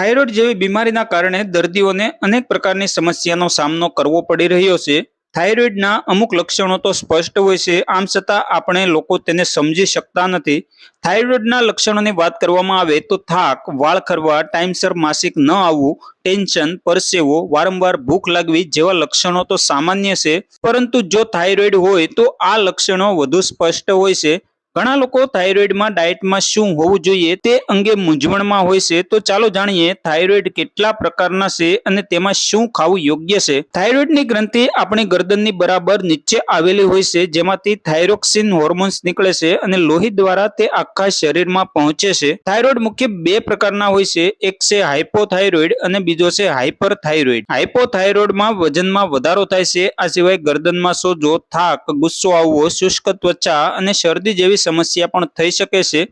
Thyroid જેવી બીમારીના કારણે દર્દીઓને અનેક પ્રકારની સમસ્યાનો સામનો કરવો પડી રહ્યો છે. થાઇરોઇડના અમુક લક્ષણો તો સ્પષ્ટ હોય છે, આમ છતાં આપણે લોકો તેને સમજી શકતા નથી. થાઇરોઇડના લક્ષણોની વાત કરવામાં આવે તો થાક, વાળ ખરવા, ટાઈમસર માસિક ન આવવું, ટેન્શન, પરસેવો, વારંવાર ભૂખ લાગવી જેવા લક્ષણો તો સામાન્ય છે. પરંતુ જો થાઇરોઇડ હોય તો આ લક્ષણો વધુ સ્પષ્ટ હોય છે. ઘણા લોકો થાઇરોઇડમાં ડાયટમાં શું હોવું જોઈએ તે અંગે મૂંઝવણમાં હોય છે. તો ચાલો જાણીએ થાઇરોઇડ કેટલા પ્રકારના છે અને તેમાં શું ખાવું યોગ્ય છે. થાઇરોઇડની ગ્રંથિ આપણી ગરદનની બરાબર નીચે આવેલી હોય છે, જેમાંથી થાઇરોક્સિન હોર્મોન્સ નીકળે છે અને લોહી દ્વારા તે આખા શરીરમાં પહોંચે છે. થાઇરોઇડ મુખ્ય બે પ્રકારના હોય છે, એક છે હાઇપોથાઇરોઇડ અને બીજો છે હાઇપરથાઇરોઇડ હાઇપોથાઇરોઇડમાં વજનમાં વધારો થાય છે, આ સિવાય ગરદનમાં સોજો, થાક, ગુસ્સો આવવો, શુષ્ક ત્વચા અને શરદી જેવી સમસ્યા પણ થઈ શકે છે.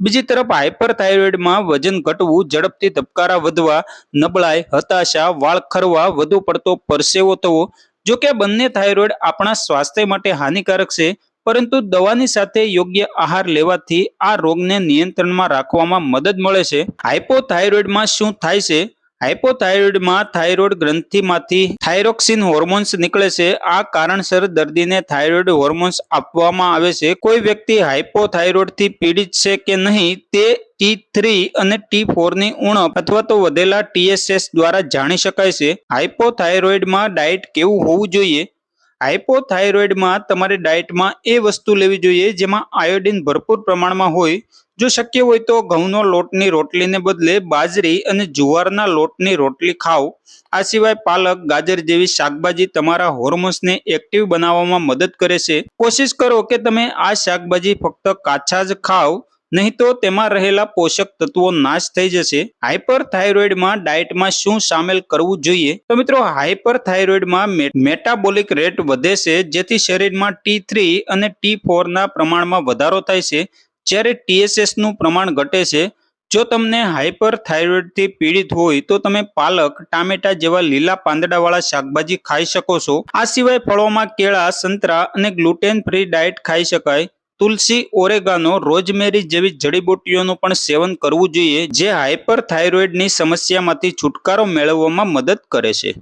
બીજી તરફ હાઇપરથાઇરોઇડમાં વજન ઘટવું, ઝડપથી ધબકારા વધવા, નબળાઈ, હતાશા, વાળ ખરવા વધુ પડતો પરસેવો થવો, જો કે બંને થાઇરોઇડ આપણા સ્વાસ્થ્ય માટે હાનિકારક છે, પરંતુ દવાની સાથે યોગ્ય આહાર લેવાથી આ રોગને નિયંત્રણમાં રાખવામાં મદદ મળે છે. હાઇપોથાઇરોઇડમાં શું થાય છે? હાઇપોથાઇરોઇડમાં થાઇરોઇડ ગ્રંથિમાંથી થાઇરોક્સિન હોર્મોન્સ નીકળે છે. આ કારણસર દર્દીને થાઇરોઇડ હોર્મોન્સ આપવામાં આવે છે. કોઈ વ્યક્તિ હાઇપોથાઇરોઇડથી પીડિત છે કે નહીં તે ટી થ્રી અને ટી ફોરની ઉણપ અથવા તો વધેલા ટીએસએસ દ્વારા જાણી શકાય છે. હાઇપોથાઇરોઇડમાં ડાયટ કેવું હોવું જોઈએ? હાઇપોથાઇરોઇડમાં તમારે ડાયટમાં એ વસ્તુ લેવી જોઈએ જેમાં આયોડિન ભરપૂર પ્રમાણમાં હોય. જો શક્ય હોય તો ઘઉંનો લોટની રોટલીને બદલે બાજરી અને જુવારના લોટની રોટલી ખાઓ. આ સિવાય પાલક, ગાજર જેવી શાકભાજી તમારા હોર્મોન્સને એક્ટિવ બનાવવામાં મદદ કરે છે. કોશિશ કરો કે તમે આ શાકભાજી ફક્ત કાચા જ ખાઓ. નહીં તો તેમાં રહેલા પોષક તત્વો નાશ થઈ જશે. હાઇપરથાઇરોઇડમાં ડાયટમાં શું સામેલ કરવું જોઈએ? તો મિત્રો હાઇપરથાઇરોઇડમાં મેટાબોલિક રેટ વધે છે, જેથી શરીરમાં ટી થ્રી અને ટી ફોરના પ્રમાણમાં વધારો થાય છે. જ્યારે ટીએસએસનું પ્રમાણ ઘટે છે, જો તમને હાઇપરથાઇરોઇડથી પીડિત હોય, તો તમે પાલક, ટામેટા જેવા લીલા પાંદડાવાળા શાકભાજી ખાઈ શકો છો. આ સિવાય ફળોમાં કેળા, સંતરા અને ગ્લુટેન ફ્રી ડાયટ ખાઈ શકાય. તુલસી ઓરેગાનો રોજમેરી જેવી જડીબુટ્ટીઓનું પણ સેવન કરવું જોઈએ, જે હાઇપરથાઇરોઇડની સમસ્યામાંથી છુટકારો મેળવવામાં મદદ કરે છે.